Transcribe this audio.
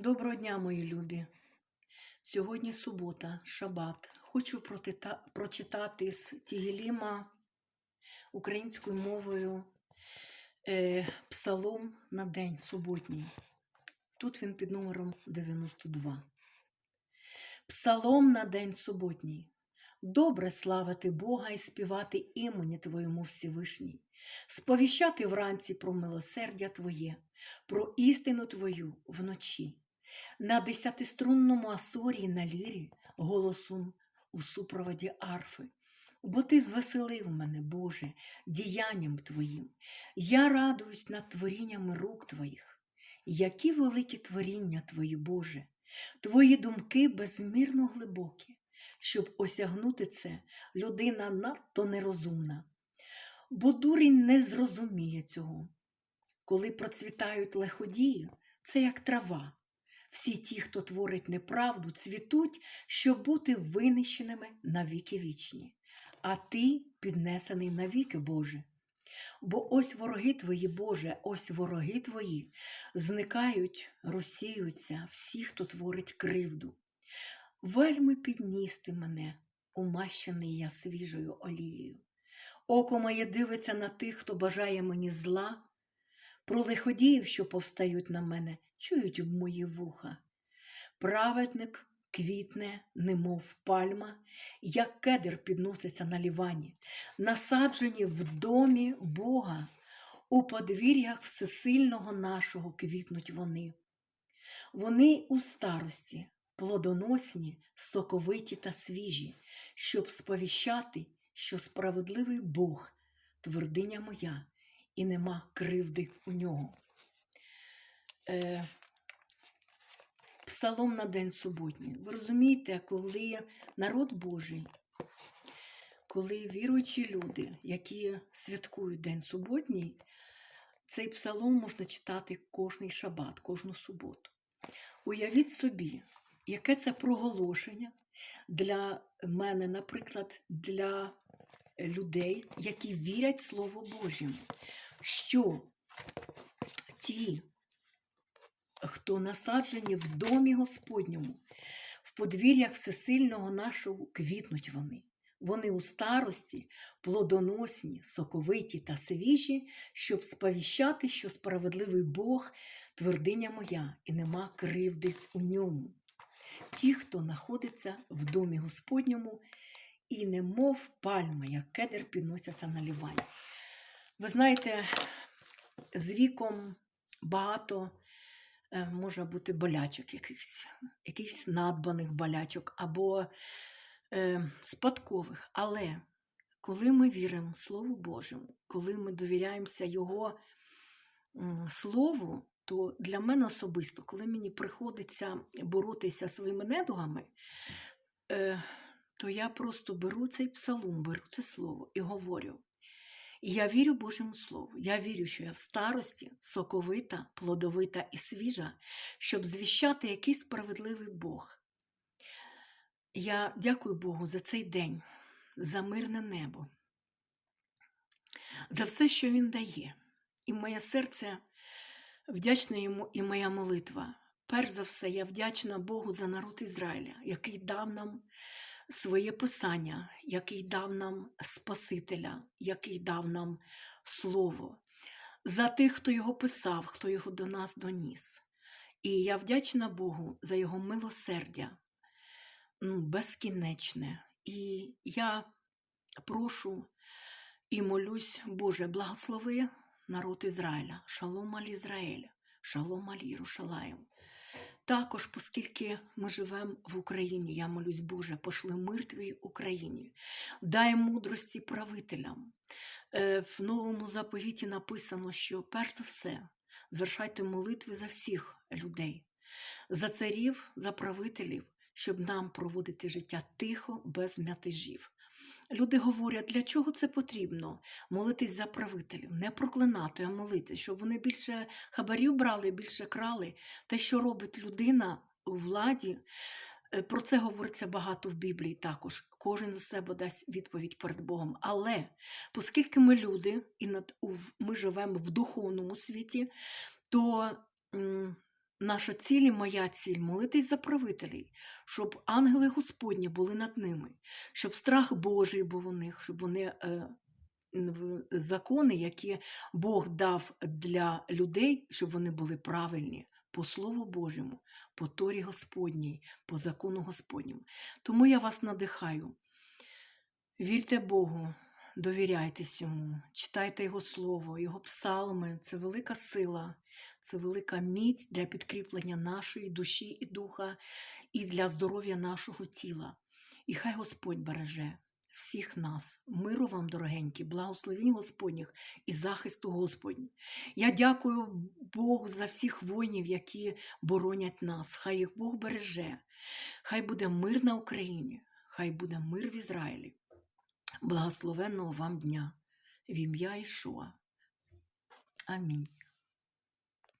Доброго дня, мої любі. Сьогодні субота, шабат. Хочу прочитати з Тігеліма українською мовою е, Псалом на день суботній. Тут він під номером 92. Псалом на день суботній. Добре славити Бога і співати імені Твоєму Всевишній, сповіщати вранці про милосердя Твоє, про істину Твою вночі. На десятиструнному асорі на лірі голосом у супроводі арфи. Бо ти звеселив мене, Боже, діянням Твоїм. Я радуюсь над творіннями рук Твоїх. Які великі творіння Твої, Боже, Твої думки безмірно глибокі. Щоб осягнути це, людина надто нерозумна. Бо дурень не зрозуміє цього. Коли процвітають лиходії, це як трава. Всі ті, хто творить неправду, цвітуть, щоб бути винищеними на віки вічні. А ти піднесений на віки, Боже. Бо ось вороги твої, Боже, ось вороги твої, зникають, розсіються всі, хто творить кривду. Вельми підніс ти мене, умащений я свіжою олією. Око моє дивиться на тих, хто бажає мені зла, про лиходіїв, що повстають на мене, чують в мої вуха. Праведник квітне, немов пальма, як кедр підноситься на лівані, насаджені в домі Бога, у подвір'ях всесильного нашого квітнуть вони. Вони у старості, плодоносні, соковиті та свіжі, щоб сповіщати, що справедливий Бог, твердиня моя, і нема кривди у нього. Е, Псалом на день суботній. Ви розумієте, коли народ Божий, коли віруючі люди, які святкують День суботній, цей псалом можна читати кожний шабат, кожну суботу. Уявіть собі, яке це проголошення для мене, наприклад, для людей, які вірять Слову Божому, що ті, хто насаджені в домі Господньому, в подвір'ях всесильного нашого квітнуть вони. Вони у старості, плодоносні, соковиті та свіжі, щоб сповіщати, що справедливий Бог твердиня моя, і нема кривди у ньому. Ті, хто знаходиться в домі Господньому, і немов пальма, як кедр підносяться на лівань. Ви знаєте, з віком багато е, може бути болячок якихось, якихось надбаних болячок або е, спадкових. Але коли ми віримо Слову Божому, коли ми довіряємося Його Слову, то для мене особисто, коли мені приходиться боротися своїми недугами, е, то я просто беру цей псалом, беру це слово і говорю. Я вірю Божому Слову. Я вірю, що я в старості соковита, плодовита і свіжа, щоб звіщати який справедливий Бог. Я дякую Богу за цей день, за мирне небо, за все, що Він дає. І моє серце вдячне йому і моя молитва. Перш за все, я вдячна Богу за народ Ізраїля, який дав нам своє писання, який дав нам Спасителя, який дав нам Слово, за тих, хто його писав, хто його до нас доніс. І я вдячна Богу за його милосердя, ну, безкінечне. І я прошу і молюсь, Боже, благослови народ Ізраїля, шалом аль Ізраїля, шалом аль Єрушалаєм. Також, оскільки ми живемо в Україні, я молюсь, Боже, пошли мир твій Україні, дай мудрості правителям. Е, В новому заповіті написано, що перш за все звершайте молитви за всіх людей, за царів, за правителів, щоб нам проводити життя тихо, без м'ятежів. Люди говорять, для чого це потрібно? Молитись за правителів, не проклинати, а молитись, щоб вони більше хабарів брали, більше крали. Те, що робить людина у владі, е, про це говориться багато в Біблії також. Кожен за себе дасть відповідь перед Богом. Але оскільки ми люди, і ми живемо в духовному світі, то наша ціль і моя ціль молитись за правителей, щоб ангели Господні були над ними, щоб страх Божий був у них, щоб вони е, закони, які Бог дав для людей, щоб вони були правильні по Слову Божому, по Торі Господній, по закону Господньому. Тому я вас надихаю. Вірте Богу, довіряйтесь йому, читайте Його Слово, Його псалми це велика сила, це велика міць для підкріплення нашої душі і духа, і для здоров'я нашого тіла. І хай Господь береже всіх нас, миру вам, дорогенькі, благословінь Господніх і захисту Господніх. Я дякую Богу за всіх воїнів, які боронять нас. Хай їх Бог береже, хай буде мир на Україні, хай буде мир в Ізраїлі. Благословенного вам дня в ім'я Ішуа. Амінь.